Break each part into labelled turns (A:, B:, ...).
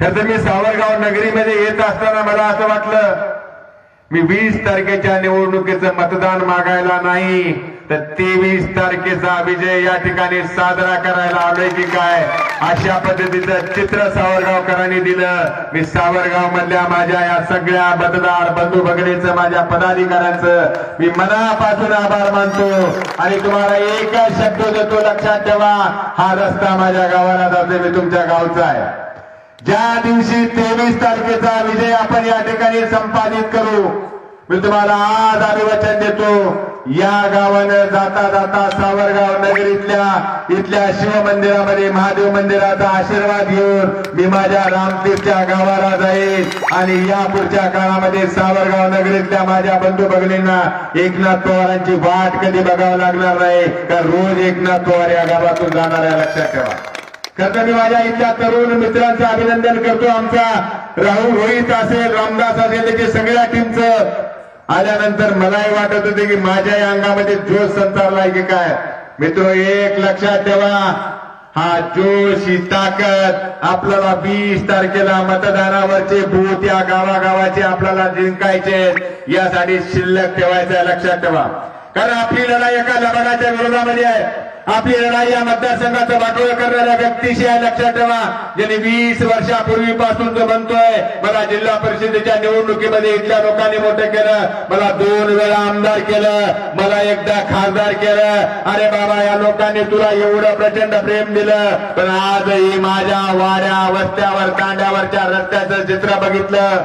A: तर मी सावरगाव नगरीमध्ये येत असताना मला असं वाटलं मी वीस तारखेच्या निवडणुकीचं मतदान मागायला नाही तर तेवीस तारखेचा विजय या ठिकाणी साजरा करायला आलोय की काय? अशा पद्धतीचं चित्र सावरगावकरांनी दिलं. मी सावरगाव मधल्या माझ्या या सगळ्या मतदार बंधू भगिनीचं माझ्या पदाधिकाऱ्यांचं मी मनापासून आभार मानतो. आणि तुम्हाला एकच शब्द देतो लक्षात ठेवा हा रस्ता माझ्या गावाला जातोय मी तुमच्या गावचा आहे. ज्या दिवशी तेवीस तारखेचा विजय आपण या ठिकाणी संपादित करू मी तुम्हाला आज अभिवाचन देतो. या गावानं जाता जाता सावरगाव नगरीतल्या इथल्या शिव मंदिरामध्ये महादेव मंदिराचा आशीर्वाद घेऊन मी माझ्या रामतीर्थच्या गावाला जाईल आणि या पुढच्या काळामध्ये सावरगाव नगरीतल्या माझ्या बंधू भगिनींना एकनाथ पवारांची वाट कधी बघावं लागणार नाही तर रोज एकनाथ पवार या गावातून जाणार आहे लक्षात ठेवा. तर मी माझ्या इथल्या तरुण मित्रांचं अभिनंदन करतो आमचा. राहुल रोहित असेल रामदास असेल त्याच्या सगळ्या टीमचं आल्यानंतर मलाही वाटत होते की माझ्या या अंगामध्ये जोश संचारलाय की काय? मित्र एक लक्षात ठेवा हा जोश ही ताकद आपल्याला वीस तारखेला मतदानावरचे बूथ या गावागावाचे आपल्याला जिंकायचे यासाठी शिल्लक ठेवायचं लक्षात ठेवा. कारण आपली लढाई एका लबाडाच्या विरोधामध्ये आहे. आपली लढाई या मतदारसंघाचं वाटोळ करणाऱ्या व्यक्तीशी आहे लक्षात ठेवा. ज्यांनी वीस वर्षापूर्वीपासून जो म्हणतोय मला जिल्हा परिषदेच्या निवडणुकीमध्ये इथल्या लोकांनी मोठं केलं. मला दोन वेळा आमदार केलं. मला एकदा खासदार केलं. अरे बाबा या लोकांनी तुला एवढं प्रचंड प्रेम दिलं. पण आजही माझ्या वाड्या वस्त्यावर तांड्यावरच्या रस्त्याचं चित्र बघितलं.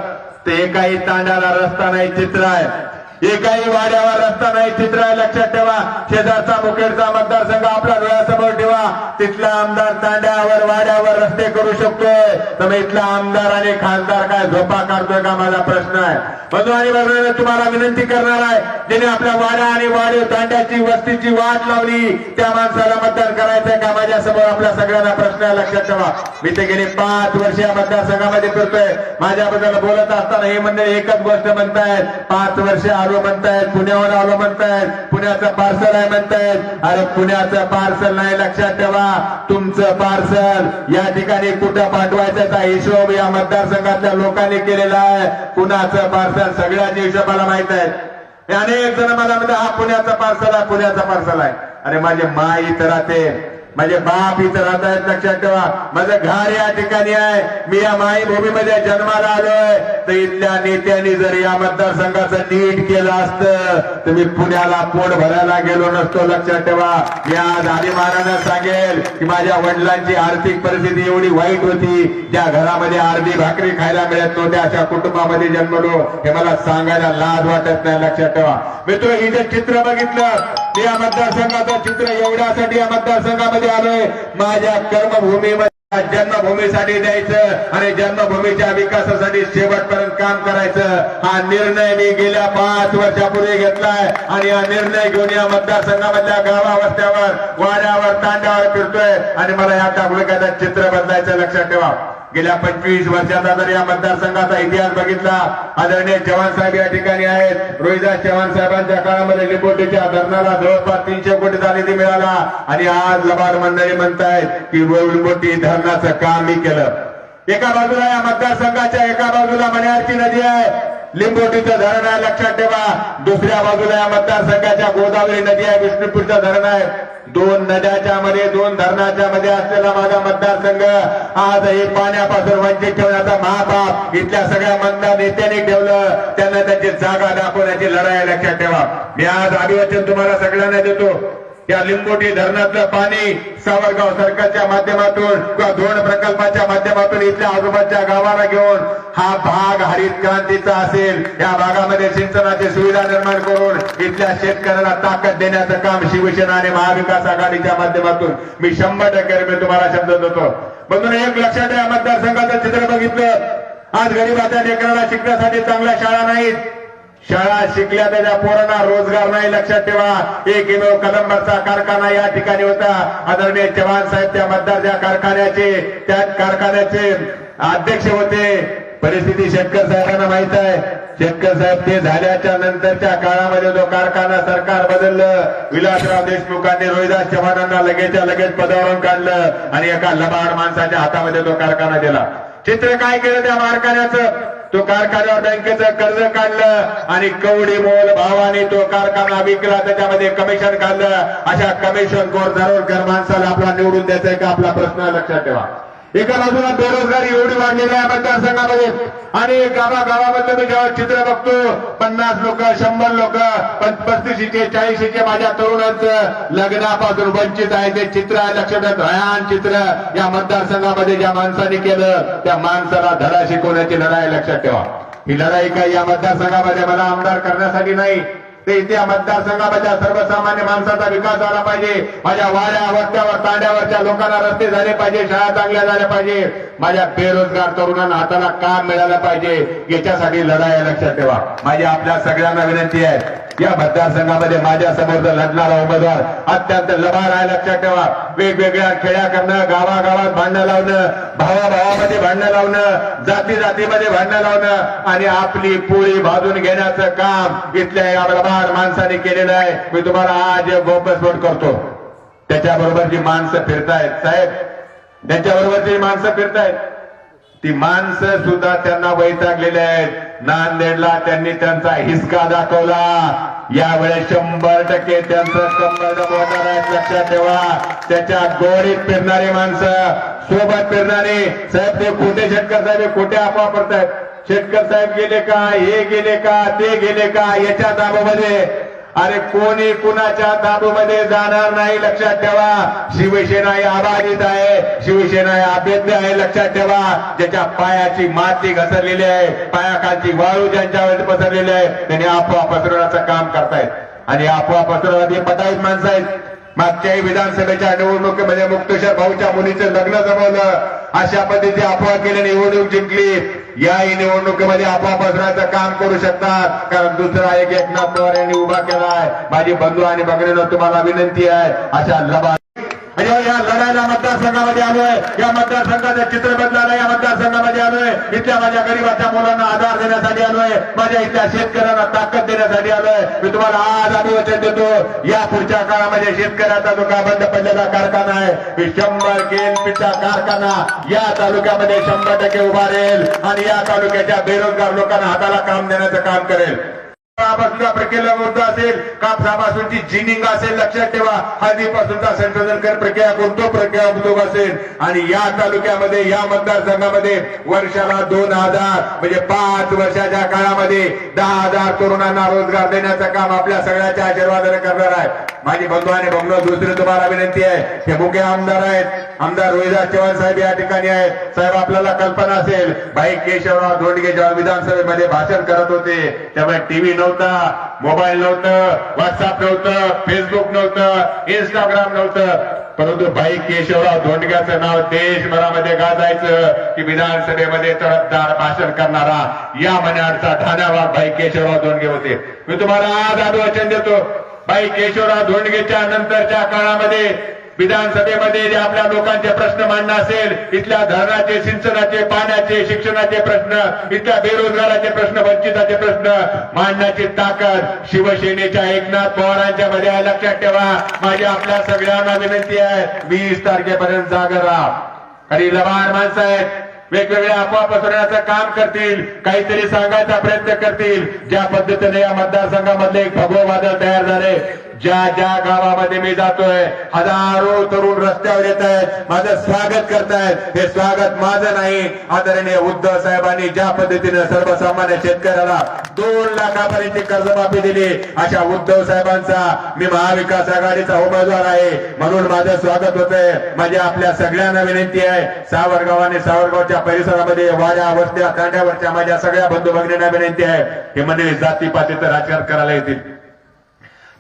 A: ते काही तांड्याला रस्ता नाही चित्र आहे. एकाही वाड्यावर रस्ता नाही चित्र लक्षात ठेवा. शेजारचा मुखेडचा मतदारसंघ आपल्या डोळ्यासमोर ठेवा. तिथला आमदार तांड्यावर वाड्यावर रस्ते करू शकतोय. तर इथला आमदार आणि खासदार काय झोपा काढतोय का माझा प्रश्न आहे? बंधू आणि भगिनींनो, तुम्हाला विनंती करणार आहे ज्याने आपल्या वाड्या आणि वाढीव तांड्याची वस्तीची वाट लावली त्या माणसाला मतदान करायचंय का? माझ्यासमोर आपल्या सगळ्यांना प्रश्न आहे लक्षात ठेवा. मी ते गेले पाच वर्ष या मतदारसंघामध्ये करतोय माझ्याबद्दल बोलत असताना हे मंडळी एकच गोष्ट म्हणतायत. पाच वर्ष आलो म्हणतायत पुण्यावर आलो म्हणतायत पुण्याचं पार्सल आहे म्हणतायत. अरे पुण्याचं पार्सल नाही लक्षात ठेवा. तुमचं पार्सल या ठिकाणी कुठं पाठवायचा हिशोब या मतदारसंघातल्या लोकांनी केलेला आहे. पुण्याचं पार्सल सगळ्याच्या हिशोबाला माहीत आहे. अनेक जण मला म्हणतात हा पुण्याचा पार्सल आहे पुण्याचा पार्सल आहे. अरे माझे माई इथं राहते. माझे बाप इथं राहत आहेत लक्षात ठेवा. माझं घर या ठिकाणी आहे. मी या माईभूमीमध्ये जन्माला आलोय. तर इथल्या नेत्यांनी जर या मतदारसंघाचं नीट केलं असतं तर मी पुण्याला पोट भरायला गेलो नसतो लक्षात ठेवा. मी आज अभिमानानं सांगेल की माझ्या वडिलांची आर्थिक परिस्थिती एवढी वाईट होती. ज्या घरामध्ये अर्धी भाकरी खायला मिळत नव्हत्या अशा कुटुंबामध्ये जन्मलो. हे मला सांगायला लाज वाटत नाही लक्षात ठेवा. मित्र हे जे चित्र बघितलं या मतदारसंघाचं चित्र एवढ्यासाठी या मतदारसंघामध्ये आलोय माझ्या कर्मभूमीमध्ये जन्मभूमीसाठी द्यायचं आणि जन्मभूमीच्या विकासासाठी शेवटपर्यंत काम करायचं. हा निर्णय मी गेल्या पाच वर्षापूर्वी घेतलाय आणि हा निर्णय घेऊन या मतदारसंघामधल्या गावावस्त्यावर वाड्यावर तांड्यावर फिरतोय. आणि मला या तालुक्याचं चित्र बदलायचं लक्षात ठेवा. गेल्या पंचवीस वर्षाचा जर या मतदारसंघाचा इतिहास बघितला आदरणीय चव्हाण साहेब या ठिकाणी आहेत. रोहिदास चव्हाण साहेबांच्या काळामध्ये लिंबोटीच्या धरणाला जवळपास तीनशे कोटीचा निधी मिळाला. आणि आज लबाड मंडळी म्हणतायत की लिंबोटी धरणाचं काम मी केलं. एका बाजूला या मतदारसंघाच्या एका बाजूला मण्यारची नदी आहे. लिंबोटीचं धरण आहे लक्षात ठेवा. दुसऱ्या बाजूला या मतदारसंघाच्या गोदावरी नदी आहे विष्णुपूरचं धरण आहे. दोन नद्याच्या मध्ये दोन धरणाच्या मध्ये असलेला माझा मतदारसंघ. आज हे पाण्यापासून वंचित ठेवण्याचा महापाप. इथल्या सगळ्या मतदार नेत्यांनी ठेवलं. त्यांना त्याची जागा दाखवण्याची लढाई लक्षात ठेवा. मी आज अभिवचन तुम्हाला सगळ्यांना देतो. या लिंबोटी धरणातलं पाणी सावरगाव सरकारच्या माध्यमातून किंवा धोरण प्रकल्पाच्या माध्यमातून इथल्या आजोबाच्या गावाला घेऊन हा भाग हरित क्रांतीचा असेल. या भागामध्ये सिंचनाची सुविधा निर्माण करून इथल्या शेतकऱ्याला ताकद देण्याचं काम शिवसेना आणि महाविकास आघाडीच्या माध्यमातून मी शंभर टक्के मी तुम्हाला शब्द देतो. म्हणून एक लक्षात या मतदारसंघाचं चित्र बघितलं. आज गरीबाच्या लेकराला शिकण्यासाठी चांगल्या शाळा नाहीत. शाळा शिकल्या त्याच्या पोरांना रोजगार नाही लक्षात ठेवा. एक किलो कदंबरचा कारखाना या ठिकाणी होता. आदरणीय चव्हाण साहेब त्या मतदार कारखान्याचे त्या कारखान्याचे अध्यक्ष होते. परिस्थिती शेतकर साहेबांना माहीत आहे. शेतकर साहेब ते झाल्याच्या नंतरच्या काळामध्ये तो कारखाना सरकार बदललं विलासराव देशमुखांनी रोहिदास चव्हाणांना लगेचच्या लगेच पदावरून काढलं आणि एका लबाड माणसाच्या हातामध्ये तो कारखाना दिला. चित्र काय केलं त्या कारखान्याचं तो कारखान्यावर बँकेचं कर्ज काढलं आणि कवडी मोल भावाने तो कारखाना विकला त्याच्यामध्ये कमिशन काढलं. अशा कमिशन कोर दरोडकर माणसाला आपला निवडून द्यायचा का? आपला प्रश्न लक्षात ठेवा. एका बाजूला बेरोजगारी एवढी वाढलेली आहे मतदारसंघामध्ये आणि गावागावामध्ये मी जेव्हा चित्र बघतो पन्नास लोक शंभर लोक पस्तीशीचे चाळीशीचे माझ्या तरुणांचं लग्नापासून वंचित आहे ते चित्र आहे लक्षात भयान चित्र. या मतदारसंघामध्ये ज्या माणसाने केलं त्या माणसाला धडा शिकवण्याची लढाई लक्षात ठेवा. ही लढाई काही या मतदारसंघामध्ये मला आमदार करण्यासाठी नाही ते इथे या सर्वसामान्य माणसाचा विकास झाला पाहिजे. माझ्या वाड्या वस्त्यावर तांड्यावरच्या लोकांना रस्ते झाले पाहिजे शाळा चांगल्या झाल्या पाहिजे. माझ्या बेरोजगार तरुणांना हाताला काम मिळालं पाहिजे. याच्यासाठी लढाई लक्षात ठेवा. माझी आपल्या सगळ्यांना विनंती आहे. या मतदारसंघामध्ये माझ्यासमोर लढणारा उमेदवार अत्यंत लबार आहे लक्षात ठेवा. वेगवेगळ्या खेड्या करणं गावागावात भांडणं लावणं भावाभावामध्ये भांडणं लावणं जाती जातीमध्ये भांडणं लावणं आणि आपली पोळी भाजून घेण्याचं काम इथल्या या लबार माणसाने केलेलं आहे. मी तुम्हाला आज गोपस्फोट करतो. त्याच्याबरोबर जी माणसं फिरतायत साहेब त्यांच्याबरोबर जी माणसं फिरतायत ती माणसं सुद्धा त्यांना वैतागलेले आहेत. नांदेडला त्यांनी त्यांचा हिसका दाखवला. यावेळेस शंभर टक्के त्यांचं कंबरड मोटर आहेत लक्षात ठेवा. त्याच्या गोडीत फिरणारी माणसं सोबत फिरणारे. साहेब ते कुठे शेतकर साहेब? कुठे खोटे पडतायत शेतकर साहेब गेले का? हे गेले का? ते गेले का? याच्या दाबामध्ये अरे कोणी कुणाच्या ताबूमध्ये जाणार नाही लक्षात ठेवा. शिवसेना ही अबाधित आहे. शिवसेना ही अभेद्य आहे लक्षात ठेवा. ज्याच्या पायाची माती घसरलेली आहे पायाखालची वाळू ज्यांच्यावर पसरलेली आहे त्यांनी आपोआप पसरवण्याचं काम करतायत. आणि आपोआप पसरवण्यात पटाईत माणसं आहेत. मागच्याही विधानसभेच्या निवडणुकीमध्ये मुक्तेश्वर भाऊच्या मुलीचं लग्न जमवलं. अशा पद्धतीची अफवा केल्याने निवडणूक जिंकली. याही निवडणुकीमध्ये अफवा पसरण्याचं काम करू शकतात. कारण दुसरा एक एकनाथ पवार यांनी उभा केला आहे माझी बंधू आणि भगिनींनो तुम्हाला विनंती आहे अशा लबा आणि या लढायला मतदारसंघामध्ये आलोय. या मतदारसंघाचं चित्र बदलायला या मतदारसंघामध्ये आलोय. इथल्या माझ्या गरीबाच्या मुलांना आधार देण्यासाठी आलोय. माझ्या इथल्या शेतकऱ्यांना ताकद देण्यासाठी आलोय. मी तुम्हाला आज अभिवचन देतो. या पुढच्या काळामध्ये शेतकऱ्याचा जो का बंद पडलेला कारखाना आहे. मी शंभर केलपीचा कारखाना या तालुक्यामध्ये शंभर टक्के उभारेल आणि या तालुक्याच्या बेरोजगार लोकांना हाताला काम देण्याचं काम करेल. कापसाचा प्रक्रिया उद्योग असेल? कापसापासूनची जिनिंग असेल लक्षात ठेवा. हळदीपासूनचा संशोधन प्रक्रिया कोणतो? प्रक्रिया उद्योग असेल. आणि या तालुक्यामध्ये या मतदारसंघामध्ये वर्षाला दोन हजार म्हणजे पाच वर्षाच्या काळामध्ये दहा हजार तरुणांना रोजगार देण्याचं काम आपल्या सगळ्याच्या आशीर्वादाने करणार आहे. माझी बंधू आणि बंगलो दुसरी तुम्हाला विनंती आहे. हे मुख्य आमदार आहेत. आमदार रोहिदास चव्हाण साहेब या ठिकाणी आहेत. साहेब आपल्याला कल्पना असेल भाई केशवराव धोंडगे जेव्हा विधानसभेमध्ये भाषण करत होते त्यामुळे टीव्ही नव्हती. मोबाईल नव्हतं व्हॉट्सअप नव्हतं फेसबुक नव्हतं इंस्टाग्राम नव्हतं. परंतु भाई केशवराव धोंडग्याचं नाव देशभरामध्ये गाजायचं की विधानसभेमध्ये तडफदार भाषण करणारा या मनाडचा ठाण्यावर भाई केशवराव धोंडगे होते. मी तुम्हाला आज वचन देतो. भाई केशवराव धोंडगेच्या नंतरच्या काळामध्ये विधानसभेमध्ये जे आपल्या लोकांचे प्रश्न मांडणं असेल इथल्या धरणाचे सिंचनाचे पाण्याचे शिक्षणाचे प्रश्न इथल्या बेरोजगाराचे प्रश्न वंचिताचे प्रश्न मांडण्याची ताकद शिवसेनेच्या एकनाथ पवारांच्या मध्ये आहे. लक्षात ठेवा माझी आपल्या सगळ्यांना विनंती आहे वीस तारखेपर्यंत जागा राहा आणि लबाड माणसं आहेत वेगवेगळ्या अफवा पसरण्याचं काम करतील काहीतरी सांगायचा प्रयत्न करतील. ज्या पद्धतीने या मतदारसंघामधले एक भगव वादळ तयार झाले ज्या ज्या गावामध्ये मी जातोय हजारो तरुण रस्त्यावर येत आहेत माझं स्वागत करतायत. हे स्वागत माझं नाही. आदरणीय उद्धव साहेबांनी ज्या पद्धतीने सर्वसामान्य शेतकऱ्याला दोन लाखापर्यंत कर्जमाफी दिली अशा उद्धव साहेबांचा मी महाविकास आघाडीचा उमेदवार आहे. म्हणून माझं स्वागत होत आहे माझी आपल्या सगळ्यांना विनंती आहे. सावरगाव आणि सावरगावच्या परिसरामध्ये वाड्या वस्त्या तांड्यावरच्या माझ्या सगळ्या बंधू भगिनींना विनंती आहे. हे मंडळी जातीपातीचं राजकारण करायला येतील.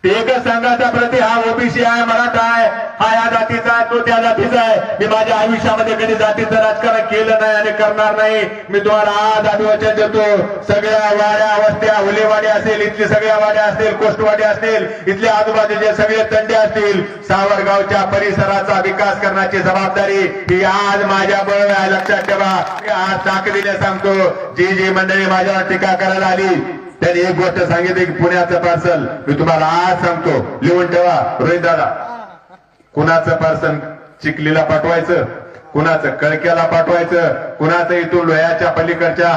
A: एकच संघाचा प्रति हा ओबीसी आहे मराठा आहे. हा या जातीचा आहे तो त्या जातीचा आहे. मी माझ्या आयुष्यामध्ये कधी जातीचं राजकारण केलं नाही आणि करणार नाही. मी तुम्हाला आज अभिवचन देतो. सगळ्या वाड्या वस्त्या हुलेवाडी असेल इथली सगळ्या वाड्या असतील कोष्टवाडी असतील इथले आजूबाजूचे सगळे तंडे असतील. सावरगावच्या परिसराचा विकास करण्याची जबाबदारी ही आज माझ्या बळ आहे. लक्षात ठेवा. मी आज ताकदीने सांगतो. जी जी मंडळी माझ्यावर टीका करायला आली त्यांनी एक गोष्ट सांगितली की पुण्याचं पार्सल मी तुम्हाला आज सांगतो. लिहून ठेवा रोहित दादा. कुणाचं पार्सल चिखलीला पाठवायचं? कुणाचं कळक्याला पाठवायचं? कुणाचं इथून लोह्याच्या पलीकडच्या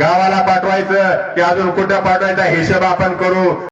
A: गावाला पाठवायचं? की अजून कुठं पाठवायचा? हिशोब आपण करू.